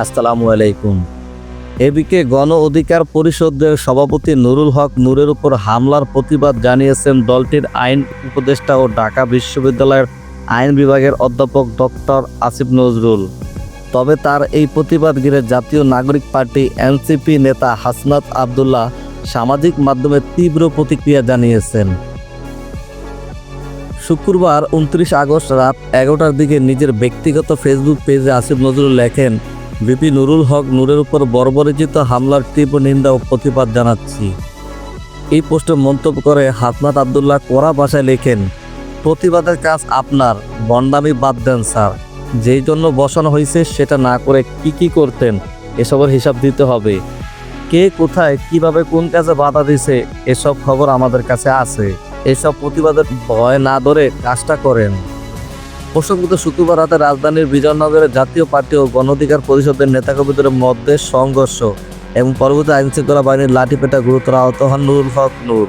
আসসালামু আলাইকুম। এদিকে গণ অধিকার পরিষদের সভাপতি নুরুল হক নূরের উপর হামলার প্রতিবাদ জানিয়েছেন দলটির আইন উপদেষ্টা ও ঢাকা বিশ্ববিদ্যালয়ের আইন বিভাগের অধ্যাপক ডক্টর আসিফ নজরুল। তবে তার এই প্রতিবাদ ঘিরে জাতীয় নাগরিক পার্টি এনসিপি নেতা হাসনাত আবদুল্লাহ সামাজিক মাধ্যমে তীব্র প্রতিক্রিয়া জানিয়েছেন। শুক্রবার উনত্রিশ আগস্ট রাত এগারোটার দিকে নিজের ব্যক্তিগত ফেসবুক পেজে আসিফ নজরুল লেখেন বিপি নুরুল হক নূরের উপর বর্বরিচিত হামলার তীব্র নিন্দা ও প্রতিবাদ জানাচ্ছি। এই পোস্টে মন্তব্য করে হাসনাত আবদুল্লাহ কড়া ভাষায় লেখেন, প্রতিবাদের কাজ আপনার, বন্ডামি বাদ দেন স্যার। যেই জন্য বসানো হয়েছে সেটা না করে কি কি করতেন, এসবের হিসাব দিতে হবে। কে কোথায়, কীভাবে কোন কাজে বাধা দিছে, এসব খবর আমাদের কাছে আছে। এসব প্রতিবাদের ভয় না ধরে কাজটা করেন। প্রসঙ্গত, শুক্রবার রাতে রাজধানীর বিজয়নগরে জাতীয় পার্টি ও গণঅধিকার পরিষদের নেতাকর্মীদের মধ্যে সংঘর্ষ এবং পরবর্তী আইনশৃঙ্খলা বাহিনীর লাঠিপেটা গুরুতর আহত হন নুরুল হক নূর।